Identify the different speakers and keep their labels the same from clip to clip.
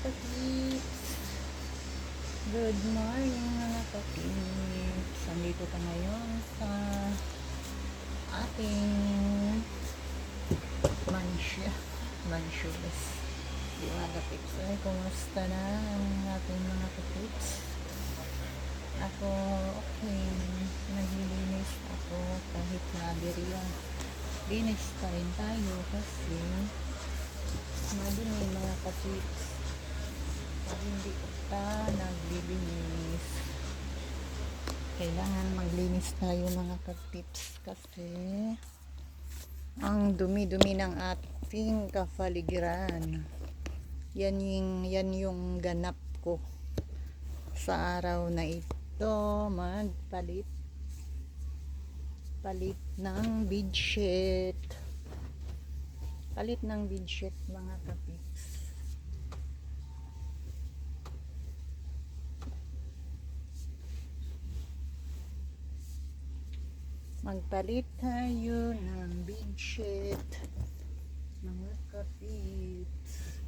Speaker 1: kapips! Good morning mga kapips! Andito ka ngayon sa ating mansya. Mansyulis. Di mga kapips. Ay, kumusta na ang ating mga kapips? Ako, okay. Naglilinis ako kahit nabiriya. Linis pa rin tayo kasi madumi mga kapips. Hindi ka naglilinis, kailangan maglinis tayo mga kapips kasi ang dumi-dumi ng ating kapaligiran. Yan yung, yan yung ganap ko sa araw na ito. Magpalit. Palit ng bedsheet. Palit ng bedsheet mga kapips magpalit tayo ng bedsheet mga kapips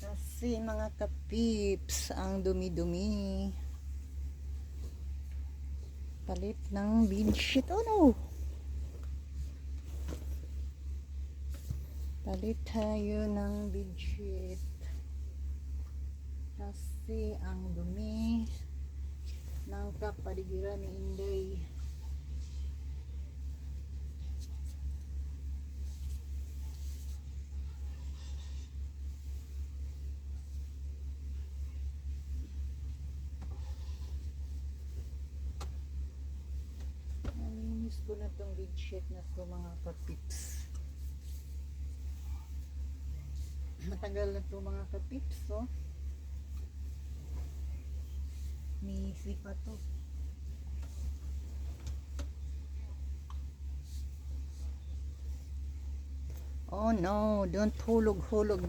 Speaker 1: Kasi mga kapips, ang dumi-dumi. Palit ng bedsheet. Oh no! Palit tayo ng bedsheet. Kasi ang dumi ng kapaligiran ni Inday. Nalinis ko na tong bedsheet na to mga kapips. Matagal na to mga kapips, oh. Misi pa to. Oh no, don't hulog-hulog.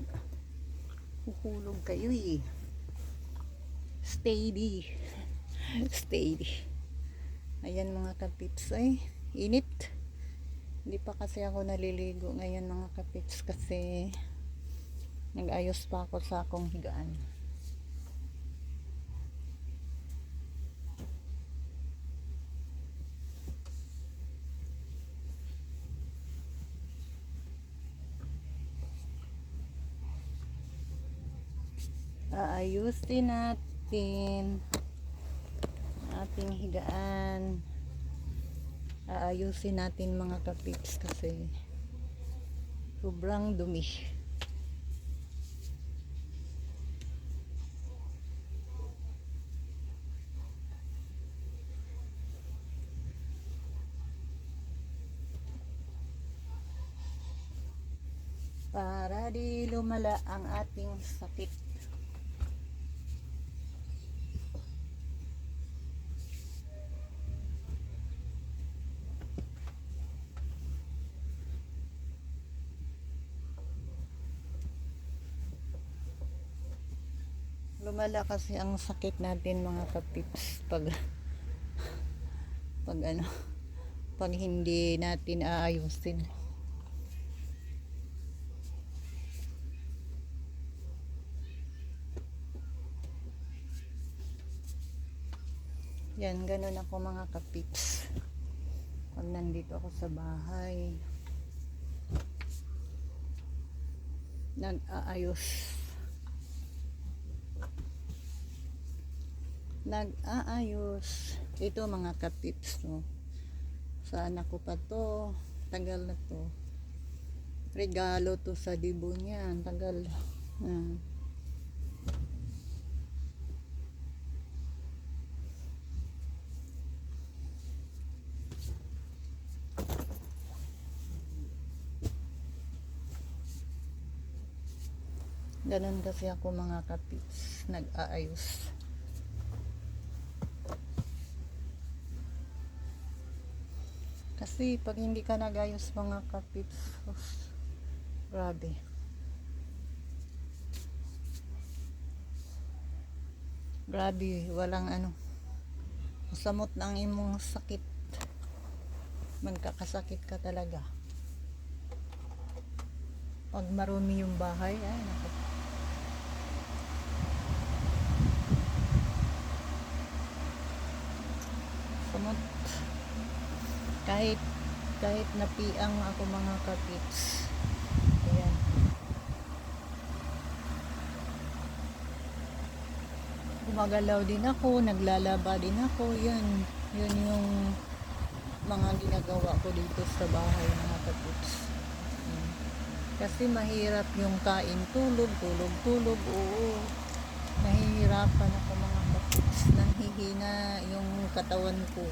Speaker 1: Huhulog kayo eh. Steady. Steady. Ayan mga kapips ay init. Hindi pa kasi ako naliligo ngayon mga kapips kasi nag-ayos pa ako sa akong higaan. Aayusin natin ating higaan aayusin natin mga kapips kasi sobrang dumi para di lumala ang ating sakit. Lumala kasi ang sakit natin mga kapips pag pag ano pag hindi natin aayusin yan ganun ako mga kapips. Pag nandito ako sa bahay nag-aayos. Nag-aayos. Ito mga kapips no? Sa anak ko pa to tagal na to. Regalo to sa dibo niya tagal ah. Ganun kasi ako mga kapips, nag-aayos. Kasi pag hindi ka nagayos mga kapips, uf, grabe. Grabe, walang ano, Samot ng imong sakit. Magkakasakit ka talaga. Pag marumi yung bahay, ay naku. Samot. Kahit kahit napiang ako mga kapits. Ayan. gumagalaw din ako, naglalaba din ako, yun, yun yung mga ginagawa ko dito sa bahay mga kaputs. Yun. Kasi mahirap yung kain tulog, tulog, tulog, oo. Nahihirapan ako mga nanghihina yung katawan ko.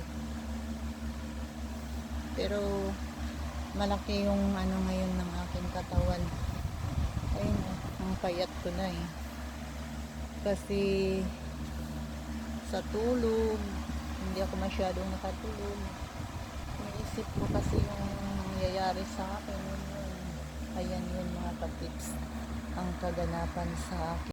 Speaker 1: Pero malaki yung ano ngayon ng aking katawan. Ayun, oh, ang payat ko na eh kasi sa tulog hindi ako masyadong nakatulog naisip ko kasi yung nangyayari sa akin yun yun ayan yun mga kapits ang kaganapan sa akin